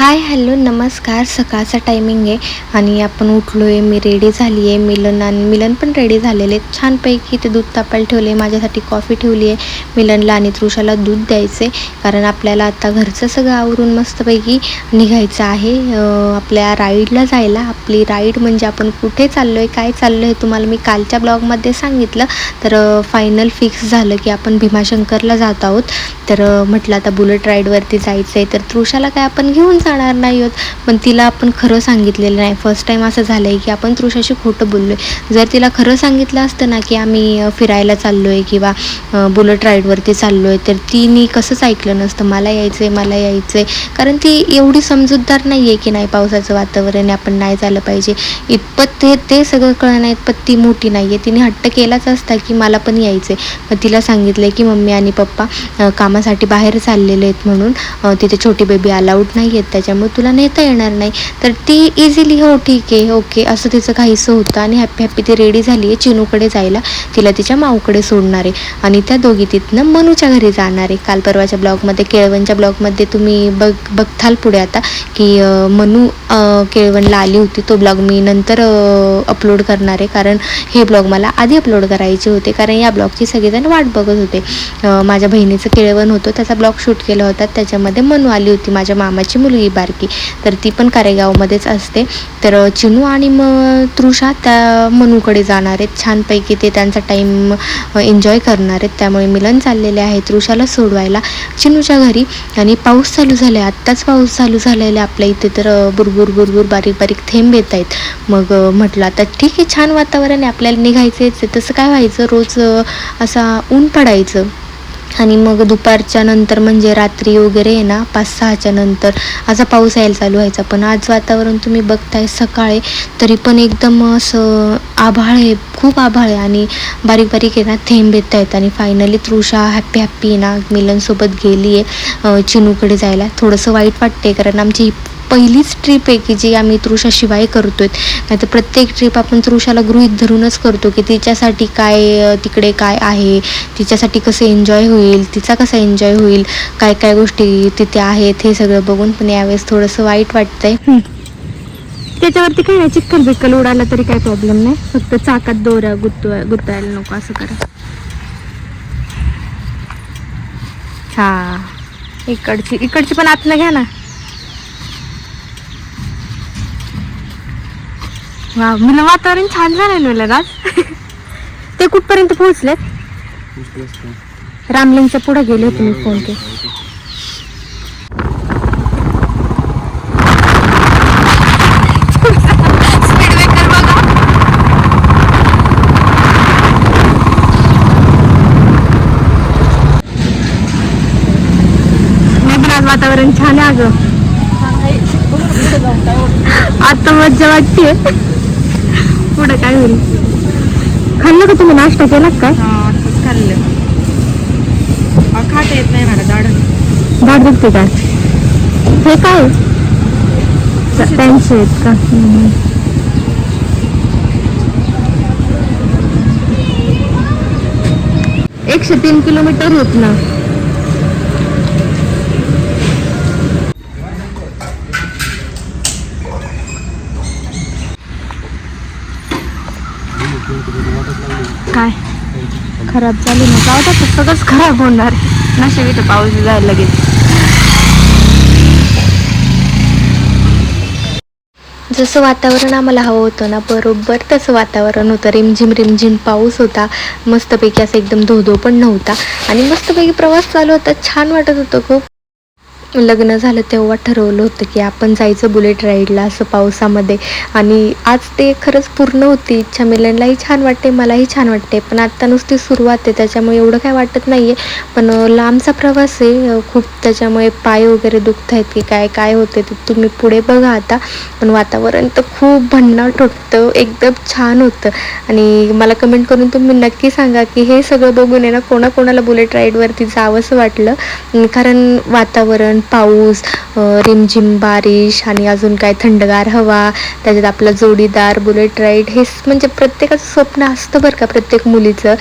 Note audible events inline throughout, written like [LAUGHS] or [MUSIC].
Hi hello नमस्कार. सकाळचा timing आहे आणि आपण उठलो आहे मी रेडी झाली आहे मिलन आणि मिलन पण रेडी झालेले आहेत. छानपैकी ते दूध तापायला ठेवले आहे माझ्यासाठी कॉफी ठेवली आहे मिलनला आणि तृषाला दूध द्यायचे कारण आपल्याला आता घरचं सगळं आवरून मस्तपैकी निघायचं आहे. आपल्या राईडला जायला. आपली राईड म्हणजे आपण कुठे चाललो आहे काय चाललो आहे तुम्हाला मी कालच्या ब्लॉगमध्ये सांगितलं. तर फायनल फिक्स झालं की आपण भीमाशंकरला जात आहोत. तर म्हटलं आता बुलेट राईडवरती जायचं आहे तर तृषाला काय आपण घेऊन जाणार नाही आहोत पण तिला आपण खरं सांगितलेलं नाही. फर्स्ट टाईम असं झालं आहे की आपण तृषाशी खोटं बोललो आहे जर तिला खरं सांगितलं असतं ना की आम्ही फिरायला चाललो आहे किंवा बुलेट राईडवरती चाललो आहे तर तिने कसंच ऐकलं नसतं. मला यायचं आहे मला यायचं आहे कारण ती एवढी समजूतदार नाही आहे की नाही पावसाचं वातावरण आहे आपण नाही झालं पाहिजे. इतपत ते ते सगळं कळणं इतपत ती मोठी नाही आहे तिने हट्ट केलाच असता की मला पण यायचं आहे मग तिला सांगितलं की मम्मी आणि पप्पा कामासाठी बाहेर चाललेले आहेत म्हणून तिथे छोटी बेबी अलाउड नाही आहेत त्याच्यामुळे तुला नेता येणार नाही. तर ती इझिली हो ठीक आहे ओके असं तिचं काहीसं होतं आणि हॅप्पी हॅप्पी ती रेडी झाली आहे चिनूकडे जायला. तिला तिच्या माऊकडे सोडणार आहे. आणि त्या दोघी तिथनं मनूच्या घरी जाणार आहे. काल परवाच्या ब्लॉगमध्ये केळवणच्या ब्लॉगमध्ये तुम्ही बघ बघताल पुढे आता की मनू केळवनला केळवणला आली होती. तो ब्लॉग मी नंतर अपलोड करणार आहे. कारण हे ब्लॉग मला आधी अपलोड करायचे होते. कारण या ब्लॉगची सगळेजण वाट बघत होते. माझ्या बहिणीचं केळवण होतं. त्याचा ब्लॉग शूट केला होता. त्याच्यामध्ये मनू आली होती माझ्या मामाची मुलगी. बारकी. तर ती पण कारेगावमध्येच असते. तर चिनू आणि मग तृषा त्या मनूकडे जाणार आहेत. छानपैकी ते त्यांचा टाईम एन्जॉय करणार आहेत. त्यामुळे मिलन चाललेले आहे तृषाला सोडवायला. चिनूच्या घरी आणि पाऊस चालू झाला आहे आत्ताच पाऊस चालू झालेला आहे आपल्या इथे. तर बुरबुर बुरबुर बारीक बारीक थेंब येत आहेत. मग म्हटलं आता ठीक आहे छान वातावरण आहे. आपल्याला निघायचंच आहे तसं काय व्हायचं? रोज असा ऊन पडायचं. आणि मग दुपारच्या नंतर म्हणजे रात्री वगैरे आहे ना पाच सहाच्या नंतर. असा पाऊस यायला चालू व्हायचा पण आज वातावरण तुम्ही बघताय सकाळी तरी पण एकदम असं आभाळ आहे खूप आभाळ आहे. आणि बारीक बारीक आहे ना थेंब येत आहेत. आणि फायनली तृषा हॅप्पी हॅप्पी आहे ना मिलनसोबत गेली आहे चिनूकडे जायला. थोडंसं वाईट वाटते कारण आमची पहिलीच ट्रिप आहे की जी आम्ही तृषाशिवाय करतो नाही तर प्रत्येक ट्रिप आपण तृषाला गृहित धरूनच करतो की तिच्यासाठी काय तिकडे काय आहे तिच्यासाठी कसं एन्जॉय होईल तिचा कसा एन्जॉय होईल काय काय गोष्टी तिथे आहेत हे सगळं बघून पण यावेळेस थोडंसं वाईट वाटतंय. त्याच्यावरती काय नाही चिक्कल बिक्कल उडाला तरी काय प्रॉब्लेम नाही. फक्त चाकात दोऱ्या गुत गुतायला नको असं करा. हा. इकडची इकडची पण आतनं घ्या ना. वा मुलं वातावरण छान झालं मुलं आज. ते कुठपर्यंत पोहोचलेत? रामलिंगच्या पुढे गेले होते मी फोन ते वातावरण छान आहे अगं. आता मज्जा वाटते पुढं काय होईल? खाल्लं का तुम्ही? नाश्ता केला का? खाल्लं. खाता येत नाही मला दाड दाट दुखते काय हे काय? त्यांचे आहेत का. एकशे तीन किलोमीटर होत ना काय खराब झाली ना जाऊ तर सगळंच खराब होणार नशे इथं पाऊस जायला लगेच जसं वातावरण आम्हाला हवं होतं ना बरोबर तसं वातावरण होतं. रिमझिम रिमझिम पाऊस होता. मस्तपैकी असं एकदम धोधो पण नव्हता. आणि मस्तपैकी प्रवास चालू होता. छान वाटत होतं खूप. लग्न झालं तेव्हा ठरवलं होतं की आपण जायचं बुलेट राईडला असं पावसामध्ये. आणि आज ते खरंच पूर्ण होती. इच्छा मिलनलाही छान वाटते मलाही छान वाटते. पण आत्ता नुसती सुरुवात आहे त्याच्यामुळे एवढं काय वाटत नाही आहे पण लांबचा प्रवास आहे खूप त्याच्यामुळे पाय वगैरे दुखत आहेत की काय काय होते ते तुम्ही पुढे बघा आता. पण वातावरण तर खूप भन्नाट होतं एकदम छान होतं. आणि मला कमेंट करून तुम्ही नक्की सांगा की हे सगळं बघून आहे ना कोणाकोणाला बुलेट राईडवरती जावंसं वाटलं? कारण वातावरण पाऊस रिमझिम बारिश आणि अजून काय थंडगार हवा त्याच्यात आपला जोडीदार बुलेट राईड हे म्हणजे प्रत्येकाचं स्वप्न असतं बरं का प्रत्येक मुलीचं.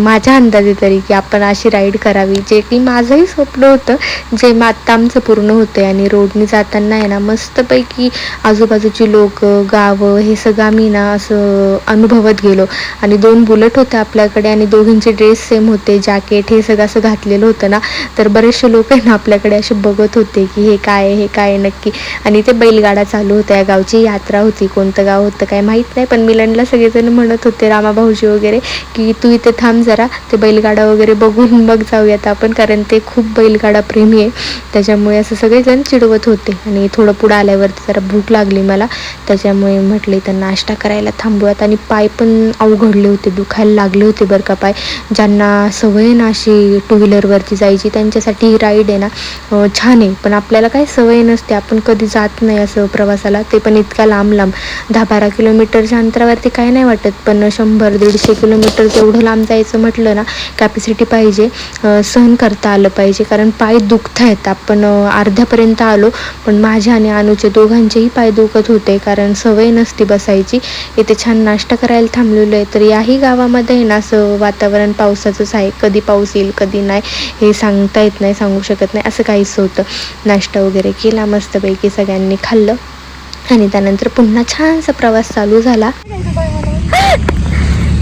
माझ्या अंदाजे तरी की आपण अशी राईड करावी जे की माझंही स्वप्न होतं जे मग आत्ता आमचं पूर्ण होतं आणि रोडने जाताना आहे ना मस्तपैकी आजूबाजूची लोक गावं हे सगळं आम्ही ना असं अनुभवत गेलो. आणि दोन बुलेट होते आपल्याकडे आणि दोघींचे ड्रेस सेम होते जॅकेट हे सगळं असं घातलेलं होतं ना तर बरेचसे लोक आहे ना आपल्याकडे असे बघत होते की हे काय हे काय नक्की. आणि ते बैलगाडा चालू होत्या या गावची यात्रा होती. कोणतं गाव होतं काय माहीत नाही पण मिलनला सगळेजण म्हणत होते रामा भाऊजी वगैरे की तू इथे थांब जरा ते बैलगाडा वगैरे बघून मग जाऊयात आपण कारण ते खूप बैलगाडा प्रेमी आहे. त्याच्यामुळे असं सगळेजण चिडवत होते. आणि थोडं पुढं आल्यावरती जरा भूक लागली मला. त्याच्यामुळे म्हटले तर नाश्ता करायला थांबूयात. आणि पाय पण अवघडले होते दुखायला लागले होते बरं का पाय. ज्यांना सवय आहे ना अशी टू व्हीलरवरती जायची त्यांच्यासाठी ही राईड आहे ना छान छान आहे पण आपल्याला काय सवय नसते. आपण कधी जात नाही असं प्रवासाला. ते पण इतका लांब लांब. दहा बारा किलोमीटरच्या अंतरावरती काय नाही वाटत. पण शंभर दीडशे किलोमीटर तेवढं लांब जायचं म्हटलं ना कॅपॅसिटी पाहिजे. सहन करता आलं पाहिजे. कारण पाय दुखत आहेत आपण अर्ध्यापर्यंत आलो पण माझ्या आणि अनुचे दोघांचेही पाय दुखत होते. कारण सवय नसती बसायची. इथे छान नाश्ता करायला थांबलेलो आहे. तर याही गावामध्ये आहे ना असं वातावरण पावसाचंच आहे. कधी पाऊस येईल कधी नाही. हे सांगता येत नाही सांगू शकत नाही. असं काहीच होतं. नाश्ता वगैरे केला मस्तपैकी सगळ्यांनी खाल्लं. आणि त्यानंतर पुन्हा छानसा प्रवास चालू झाला.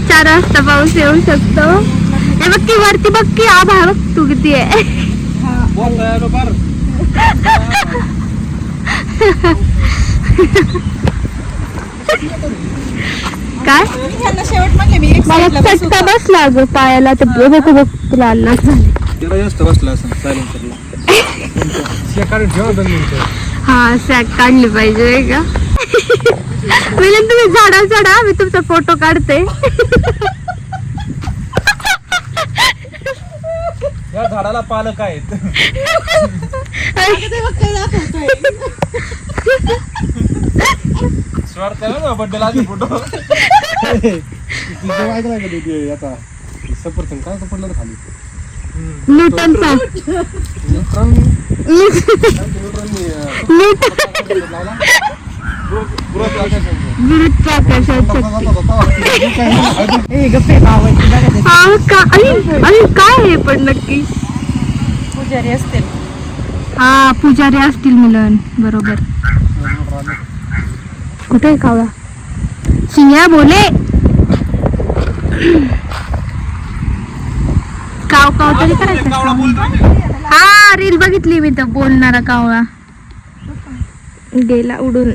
चार वाजता पाऊस येऊ शकतो. हे बघ की वरती बघ की आभा बघ तू किती आहे. काय? मला चटका बसला ग पायाला. तर बघ बघ तुला लाल झाले. त्याला जास्त बसला असं हा सॅक काढली पाहिजे का? मिलन तुम्ही झाडा चढा मी तुमचा फोटो काढते. या झाडाला पालक आहेत. स्वार्थ आहे ना बड्डेला आधी फोटो ऐकला का ते आता. सफरचंद काय पडलं खाली? न्यूटनचा न्यूट्रॉन हा काय आहे पण नक्की? पुजारी असते हा पुजारी असतील मिलन बरोबर. कुठे कावळा? सिंग्या बोले. काव काव तरी करायचं हा रील बघितली मी तर बोलणारा कावळा. गेला उडून.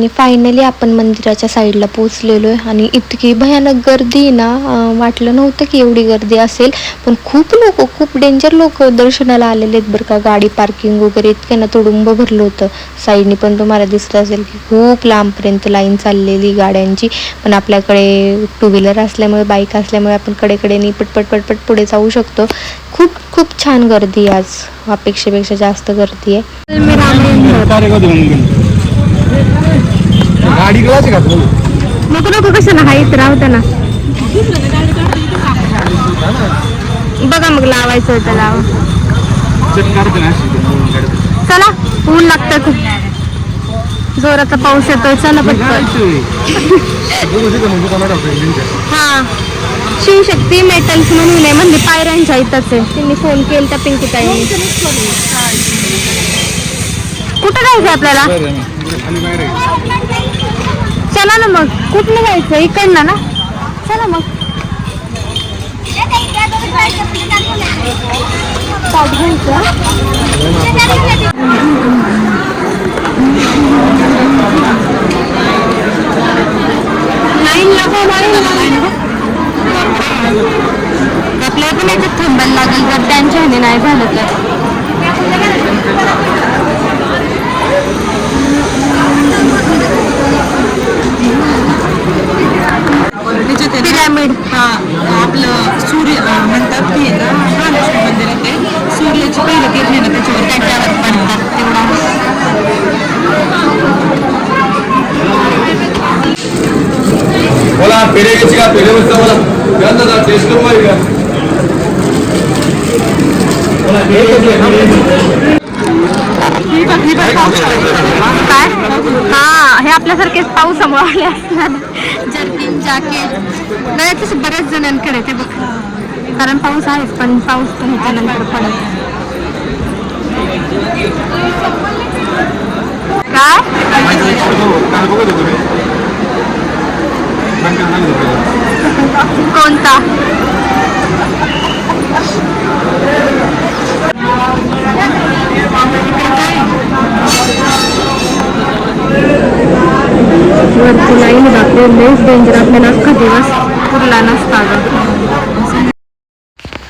आणि फायनली आपण मंदिराच्या साईडला पोचलेलो आहे आणि इतकी भयानक गर्दी आहे ना वाटलं नव्हतं की एवढी गर्दी असेल. पण खूप लोक खूप डेंजर लोक दर्शनाला आलेले आहेत बरं का. गाडी पार्किंग वगैरे इतकं ना तुडुंब भरलं होतं. साईडनी पण तुम्हाला दिसलं असेल की खूप लांबपर्यंत लाईन चाललेली गाड्यांची. पण आपल्याकडे टू व्हीलर असल्यामुळे बाईक असल्यामुळे आपण कडेकडेनी पटपट पटपट पुढे जाऊ शकतो. खूप खूप छान गर्दी आहे आज. अपेक्षेपेक्षा जास्त गर्दी आहे. गाडी कळायची का तू नको नको कशाला? हाईत राहू ना. बघा मग लावायचं होतं लावा चला ऊन लागतं खूप. जोराचा पाऊस येतोय चला पटकन. हा. शिवशक्ती मेटल्स म्हणून आहे म्हणजे पायऱ्यांच्या इथंच आहे. त्यांनी फोन केला त्या पिंकी ताईने कुठं जायचं आपल्याला? ना. आहे. चला ना मग. कुठं जायचं इकडनं ना? चला मग. लाईन लागो लाईन आपल्याला पण याच्यात थांबायला लागेल जर त्यांच्या ह्याने नाही झालं तर. म्हणजे ह्याच्यात आहे ना, पिरॅमिड. हा आपलं सूर्य म्हणतात की ना महालक्ष्मी मंदिर आहे ते सूर्याची पहिलं किरण आहे ना त्याच्यावर त्याच्यावर पडतात तेवढा बोला पेरे घ्यायची का पेरे बसता बोला. घ्या ना जरा टेस्ट करू पाहिजे का बोला, पेरे घ्यायची काय? हा हे आपल्यासारखेच पावसामुळे आले असणार. Jerkin jacket. नाही तसे बऱ्याच जणांकडे ते बघ. कारण पाऊस आहेच पण पाऊस पण ह्याच्यानंतर पडत काय? कोणता वरती लाईन बापरे लईच डेंजर आपल्याला अख्खा दिवस पुरला नसता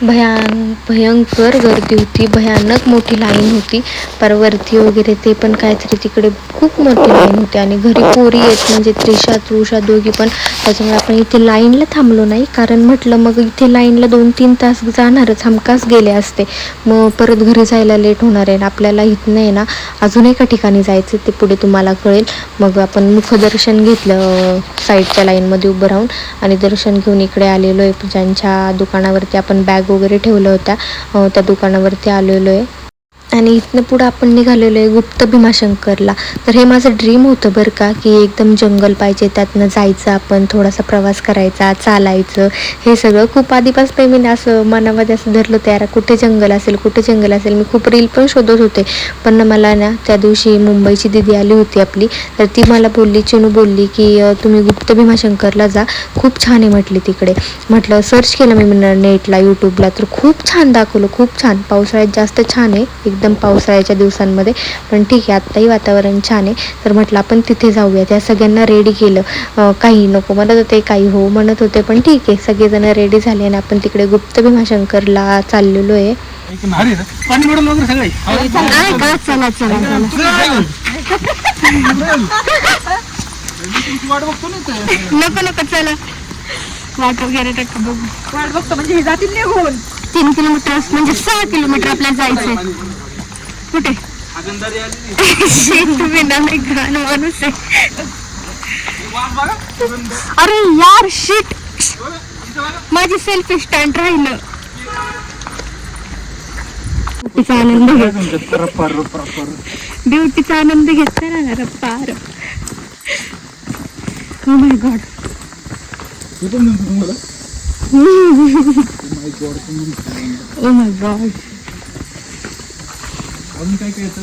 भयान भयंकर गर्दी होती. भयानक मोठी लाईन होती. पर वरती वगैरे ते पण काहीतरी तिकडे खूप मोठी लाईन होती. आणि घरी पोरी येत म्हणजे त्रिशा तृषा दोघी पण. त्याच्यामुळे आपण इथे लाईनला थांबलो नाही. कारण म्हटलं मग इथे लाईनला दोन तीन तास जाणारच. हमखास गेले असते. मग परत घरी जायला लेट होणार आहे. आपल्याला इथं आहे ना अजून एका ठिकाणी जायचं ते पुढे तुम्हाला कळेल. मग आपण मुखदर्शन घेतलं साईडच्या लाईनमध्ये उभं राहून. आणि दर्शन घेऊन इकडे आलेलो आहे. ज्यांच्या दुकानावरती आपण बॅग वगैरे ठेवल्या होत्या. त्या दुकानावरती आलेलो आहे. आणि इथनं पुढं आपण निघालेलो आहे गुप्त भीमाशंकरला. तर हे माझं ड्रीम होतं बरं का की एकदम जंगल पाहिजे त्यातनं जायचं आपण थोडासा प्रवास करायचा चालायचं. हे सगळं खूप आधीपासून मी असं मनामध्ये असं धरलं तयार कुठे जंगल असेल कुठे जंगल असेल. मी खूप रील पण शोधत होते. पण मला ना त्या दिवशी मुंबईची दिदी आली होती आपली. तर ती मला बोलली चिनू बोलली की तुम्ही गुप्त भीमाशंकरला जा. खूप छान आहे म्हटली तिकडे. म्हटलं सर्च केलं मी नेटला यूट्यूबला तर खूप छान दाखवलं खूप छान. पावसाळ्यात जास्त छान आहे एकदम पावसाळ्याच्या दिवसांमध्ये. पण ठीक आहे आत्ताही वातावरण छान आहे. तर म्हटलं आपण तिथे जाऊया त्या सगळ्यांना रेडी केलं. काही नको म्हणत होते काही हो म्हणत होते पण ठीक आहे. सगळेजण रेडी झाले आणि आपण तिकडे गुप्त भीमाशंकरला चाललेलो आहे. नको नको चला. वाट वगैरे बघू. वाट बघतो म्हणजे हे जातील निघून. तीन किलोमीटर म्हणजे सहा किलोमीटर आपल्याला जायचंय. कुठे? शी, [LAUGHS] तुम्ही ना लई घाण माणूस आहे. अरे यार शिट माझी सेल्फी स्टँड राहिलं. ब्युटीचा आनंद घेत. ब्युटीचा आनंद घेतला ना रप्पार oh my God? Oh my God अजून काय काय येतं?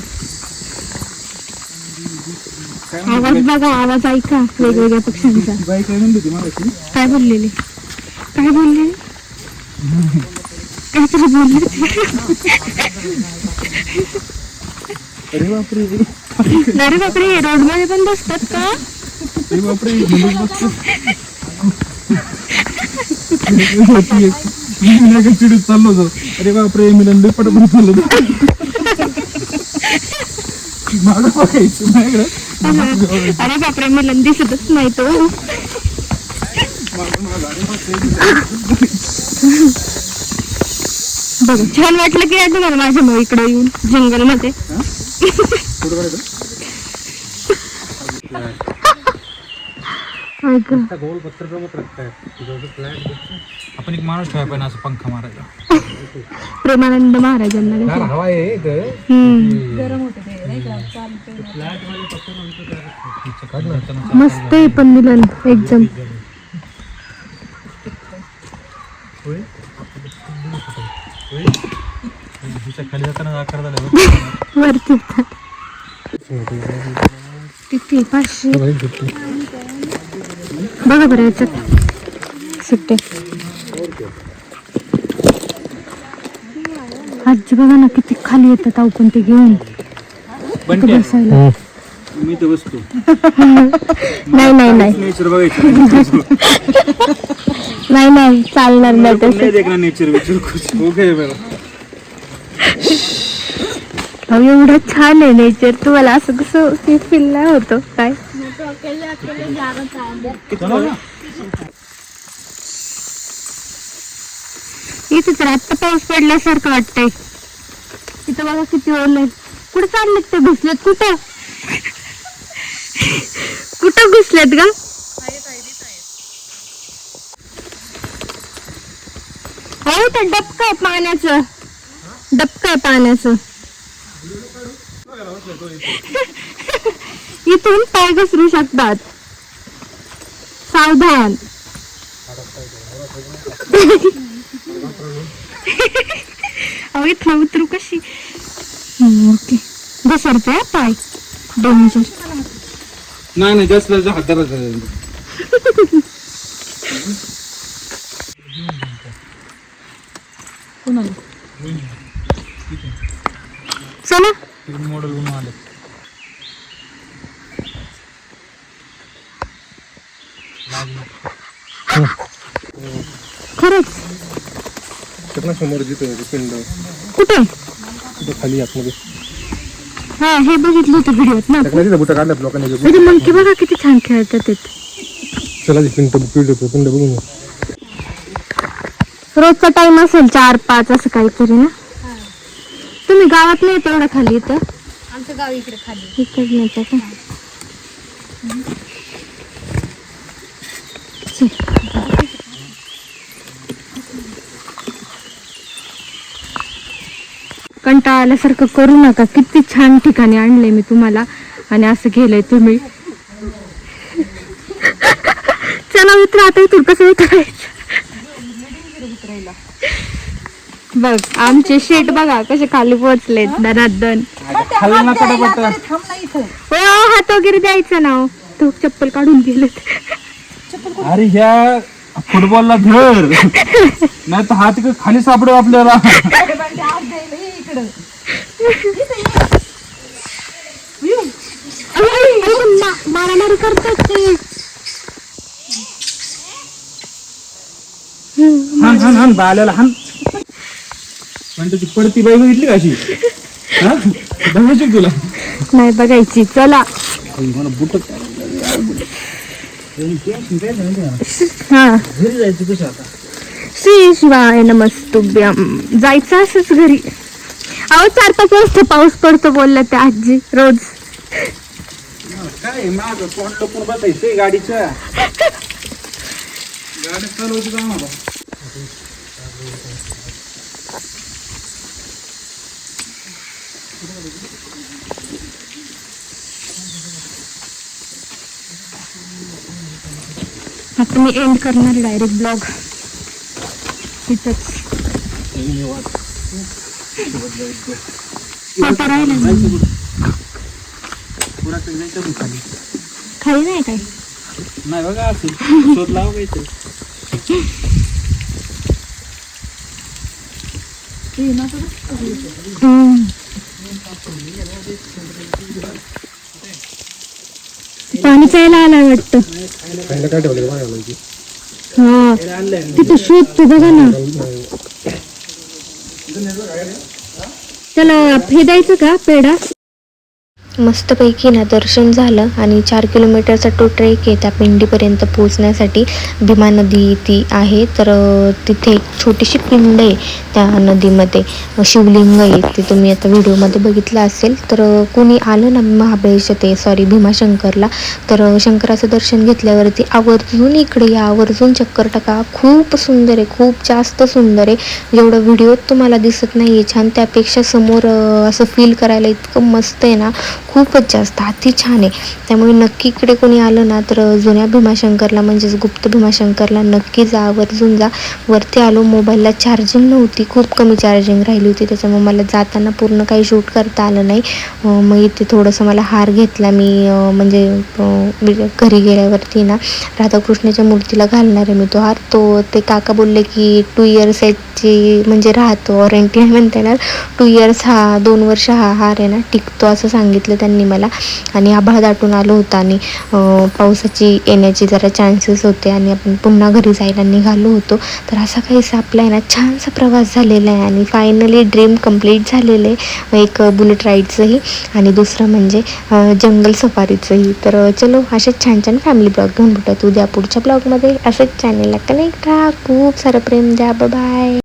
काय आवाज बघा आवाज ऐका वेगवेगळ्या पक्ष्यांचा. बाई काय म्हणते ती मागाशी? काय बोललेली? काय बोललेली काहीतरी बोलले? अरे बापरे. अरे बापरे रोडमध्ये पण बसतात का? अरे बापरे [LAUGHS] चिडीत चाललो होतो. अरे बापरे मिलन लई पटापट चाललो होतो. मागं बघायचं माझ्याकडं अरे बापरे मला दिसतच नाही तो. बघ छान वाटलं की नाही तुम्हाला माझ्यामुळे इकडे येऊन जंगलमध्ये [LAUGHS] बघायचं. गोल पत्र जमत रखताय आपण एक माणूस ठेवाय पाहिजे असं पंखा मारायचा प्रेमानंद महाराजांना कसं? हवा आहे इथं? हम्म. मस्त आहे पण मिलन एकदम. हिच्या खाली जाताना आकार झाला. बघ. वरती पाचशे? बघा बरं याच्यात. सुट्टे. आजी बघा ना किती खाली येतात अवकून ते घेऊन. बसायला. मी तर बसतो. [LAUGHS] नाही नाही नाही. नेचर बघायचं [LAUGHS] नाही नाही चालणार नाही तसं. नाही देखना नेचर विचर कुछ. हो गए मेरा अहो एवढं छान आहे नेचर तुम्हाला असं कसं फील नाही होतं काय? चलो इथे तर आत्ता पाऊस पडल्यासारखं वाटतंय. इथं बघा किती ओरलंय कुठे चाललेत ते घुसलेत कुठं? कुठं घुसलेत ग? हो तर डबक आहे पाण्याचं. डबक आहे पाण्याचं. इथून पाय घसरू शकतात. सावधान. अहो इथं उतरू कशी? ओके. घसरते पाय. डेंजर नाही नाही जास्त हात चला. मॉडेल बनवून आले खरंच समोर जिथं पिंड. कुठे? तिथं खाली आतमध्ये. हा हे बघितलं होतं व्हिडिओत ना टाकल्या तिथं बुटा काढल्यात लोकांनी म्हणजे मंकी बघा किती छान खेळतात ते. चला ती पिंड पिंड पिंड बघून येऊ. रोजचा टाइम असेल चार पाच असं काहीतरी ना? तुम्ही गावात नाही तेवढं खाली इथं? आमचं गाव इकडे खाली. इकडे नाही का आल्यासारखं करू नका. किती छान ठिकाणी आणलंय मी तुम्हाला. आणि असं केलंय तुम्ही. चला मित्र आता इथून कसं उतरायचं? बघ आमचे शेट बघा कसे खाली इथं हो हात वगैरे द्यायचं ना. तो चप्पल काढून गेलेत. अरे ह्या फुटबॉलला धर. [LAUGHS] नाही तर हात खाली सापडेल आपल्याला अरे बंटी, हात द्यायला ये इकडं मारामारी करतात ते हान हान हान बाल्याला हान पण त्याची पडती बाई बघितली का अशी? हा? बघायची का तुला? नाही बघायची चला. मला बुट हा. घरी जायचं कसं आता? श्री शिवाय नमस्तुभ्यम जायचं असंच घरी. अहो चार पाच वाजता पाऊस पडतो बोलल्या त्या आजी रोज. काय बसायचंय गाडीच्या गाडी का मला आता मी एंड करणार डायरेक्ट ब्लॉग तिथंच. फोटो राहिला. पुढं जायचं मग खाली खाली नाही काय नाही बघा असं शोध लावा. पाणी प्यायला आलाय वाटतं खायला काय ठेवलं हा तिथं शोधतो बघा ना चला फेदायचं द्यायचं का पेढा? मस्तपैकी ना दर्शन झालं आणि चार किलोमीटरचा तो ट्रेक आहे त्या पिंडीपर्यंत पोहोचण्यासाठी भीमा नदी ती आहे. तर तिथे एक छोटीशी पिंड आहे त्या नदीमध्ये. शिवलिंग आहे ते तुम्ही आता व्हिडिओमध्ये बघितलं असेल. तर कोणी आलं ना महाबळेश्वर ते सॉरी भीमाशंकरला तर शंकराचं दर्शन घेतल्यावरती आवर्जून इकडे या आवर्जून चक्कर टाका. खूप सुंदर आहे खूप जास्त सुंदर आहे. जेवढं व्हिडिओत तुम्हाला दिसत नाही आहे छान त्यापेक्षा समोर असं फील करायला इतकं मस्त आहे ना खूपच जास्त अति छान आहे. त्यामुळे नक्की इकडे कोणी आलं ना तर जुन्या भीमाशंकरला म्हणजेच गुप्त भीमाशंकरला नक्की जा आवर्जून जा. वरती आलो मोबाईलला चार्जिंग नव्हती. खूप कमी चार्जिंग राहिली होती. त्याच्यामुळे मला जाताना पूर्ण काही शूट करता आलं नाही. मग इथे थोडंसं मला हार घेतला मी म्हणजे घरी गेल्यावरती ना राधाकृष्णाच्या मूर्तीला घालणार आहे मी तो हार. तो ते काका बोलले की टू इयर्स याची म्हणजे राहतो वॉरंटी आहे म्हणते ना. टू इयर्स हा दोन वर्ष हा हार आहे ना टिकतो असं सांगितलं त्यांनी मला. आणि आभाळ दाटून आलो होता आणि पावसाची येण्याची जरा चान्सेस होते आणि आपण पुन्हा घरी जायला निघालो होतो. तर असा काहीसा आपला आहे ना छानसा प्रवास झालेला आहे आणि फायनली ड्रीम कंप्लीट झालेलं आहे. एक बुलेट राईडचंही आणि दुसरं म्हणजे जंगल सफारीचंही. तर चलो असेच छान छान फॅमिली ब्लॉग घेऊन भेटत उद्या पुढच्या ब्लॉगमध्ये असंच चॅनलला कनेक्ट राहा. खूप सारं प्रेम द्या. बाय